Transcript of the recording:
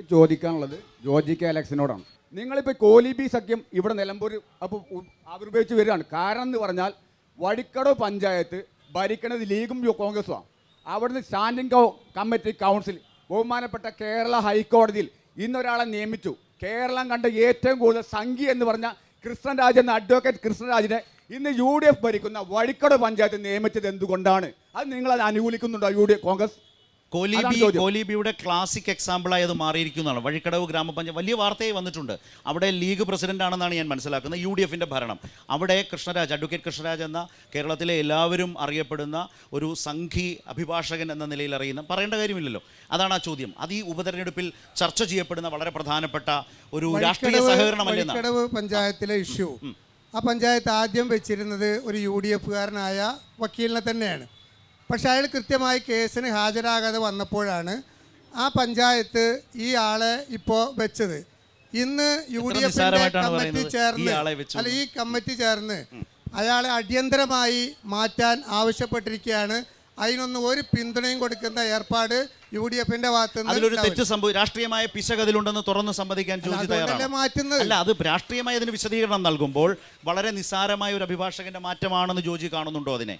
എനിക്ക് ചോദിക്കാനുള്ളത് Georgy K അലക്സിനോടാണ്. നിങ്ങളിപ്പോൾ കോലി ബി സഖ്യം ഇവിടെ നിലമ്പൂർ അപ്പോൾ ആവിർഭവിച്ച് വരികയാണ്. കാരണം എന്ന് പറഞ്ഞാൽ വഴിക്കടവ് പഞ്ചായത്ത് ഭരിക്കുന്നത് ലീഗും കോൺഗ്രസുമാണ് അവിടുന്ന് സ്റ്റാൻഡിംഗ് കമ്മിറ്റി കൗൺസിൽ ബഹുമാനപ്പെട്ട കേരള ഹൈക്കോടതിയിൽ ഇന്നൊരാളെ നിയമിച്ചു. കേരളം കണ്ട ഏറ്റവും കൂടുതൽ സംഘി എന്ന് പറഞ്ഞ കൃഷ്ണരാജ് എന്ന അഡ്വക്കേറ്റ് കൃഷ്ണരാജിനെ ഇന്ന് യു ഡി എഫ് ഭരിക്കുന്ന വഴിക്കട പഞ്ചായത്ത് നിയമിച്ചത് എന്തുകൊണ്ടാണ്? അത് നിങ്ങളത് അനുകൂലിക്കുന്നുണ്ടോ യു ഡി കോൺഗ്രസ്? കോലീബി കോലിബിയുടെ ക്ലാസിക് എക്സാമ്പിളായി അത് മാറിയിരിക്കുന്നതാണ്. വഴിക്കടവ് ഗ്രാമപഞ്ചായത്ത് വലിയ വാർത്തയായി വന്നിട്ടുണ്ട്. അവിടെ ലീഗ് പ്രസിഡന്റ് ആണെന്നാണ് ഞാൻ മനസ്സിലാക്കുന്നത്. യു ഡി എഫിന്റെ ഭരണം. അവിടെ കൃഷ്ണരാജ് അഡ്വക്കേറ്റ് കൃഷ്ണരാജ് എന്ന കേരളത്തിലെ എല്ലാവരും അറിയപ്പെടുന്ന ഒരു സംഘി അഭിഭാഷകൻ എന്ന നിലയിൽ അറിയുന്ന പറയേണ്ട കാര്യമില്ലല്ലോ. അതാണ് ആ ചോദ്യം. അത് ഈ ഉപതെരഞ്ഞെടുപ്പിൽ ചർച്ച ചെയ്യപ്പെടുന്ന വളരെ പ്രധാനപ്പെട്ട ഒരു രാഷ്ട്രീയ സഹകരണം സഹകരണമല്ലേ പഞ്ചായത്തിലെ ഇഷ്യൂ ആ പഞ്ചായത്ത് ആദ്യം വെച്ചിരുന്നത് ഒരു യു ഡി എഫുകാരനായ വക്കീലിനെ തന്നെയാണ്. പക്ഷേ അയാൾ കൃത്യമായി കേസിന് ഹാജരാകാതെ വന്നപ്പോഴാണ് ആ പഞ്ചായത്ത് ഈ ആളെ ഇപ്പോൾ വെച്ചത്. ഇന്ന് യു ഡി എഫിന്റെ കമ്മിറ്റി ചേർന്ന് അല്ല ഈ കമ്മിറ്റി ചേർന്ന് അയാളെ അടിയന്തരമായി മാറ്റാൻ ആവശ്യപ്പെട്ടിരിക്കുകയാണ്. അതിനൊന്നും ഒരു പിന്തുണയും കൊടുക്കുന്ന ഏർപ്പാട് യു ഡി എഫിന്റെ അതിലൊരു തെറ്റ് സംഭവം രാഷ്ട്രീയമായ തുറന്ന് സമ്മതിക്കാൻ ജോജി തയ്യാറാണ്. അല്ല അത് രാഷ്ട്രീയമായി അതിന് വിശദീകരണം നൽകുമ്പോൾ വളരെ നിസ്സാരമായ ഒരു അഭിഭാഷകന്റെ മാറ്റമാണെന്ന് ജോജി കാണുന്നുണ്ടോ അതിനെ?